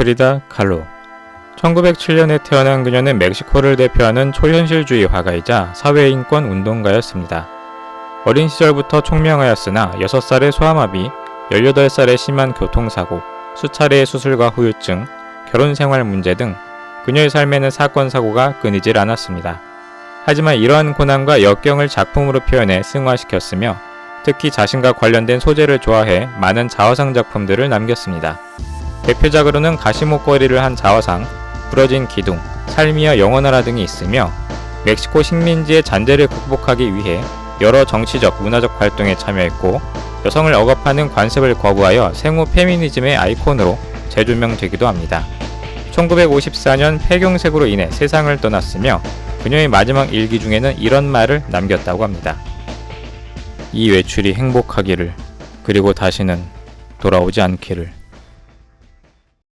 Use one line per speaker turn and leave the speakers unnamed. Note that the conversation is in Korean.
프리다 칼로 1907년에 태어난 그녀는 멕시코를 대표하는 초현실주의 화가이자 사회인권 운동가였습니다. 어린 시절부터 총명하였으나 6살의 소아마비, 18살의 심한 교통사고, 수차례의 수술과 후유증, 결혼 생활 문제 등 그녀의 삶에는 사건 사고가 끊이질 않았습니다. 하지만 이러한 고난과 역경을 작품으로 표현해 승화시켰으며 특히 자신과 관련된 소재를 좋아해 많은 자화상 작품들을 남겼습니다. 대표작으로는 가시목걸이를 한 자화상, 부러진 기둥, 삶이여 영원하라 등이 있으며 멕시코 식민지의 잔재를 극복하기 위해 여러 정치적, 문화적 활동에 참여했고 여성을 억압하는 관습을 거부하여 생후 페미니즘의 아이콘으로 재조명되기도 합니다. 1954년 폐경색으로 인해 세상을 떠났으며 그녀의 마지막 일기 중에는 이런 말을 남겼다고 합니다. 이 외출이 행복하기를 그리고 다시는 돌아오지 않기를